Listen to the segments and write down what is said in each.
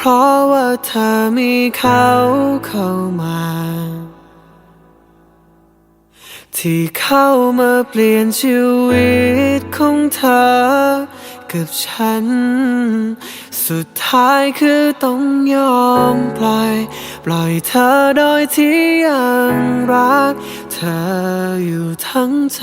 เพราะว่าเธอมีเขาเข้ามา ที่เข้ามาเปลี่ยนชีวิตของเธอ กับฉัน สุดท้ายคือต้องยอมปล่อย ปล่อยเธอโดยที่ยังรัก เธออยู่ทั้งใจ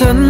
ฉันคง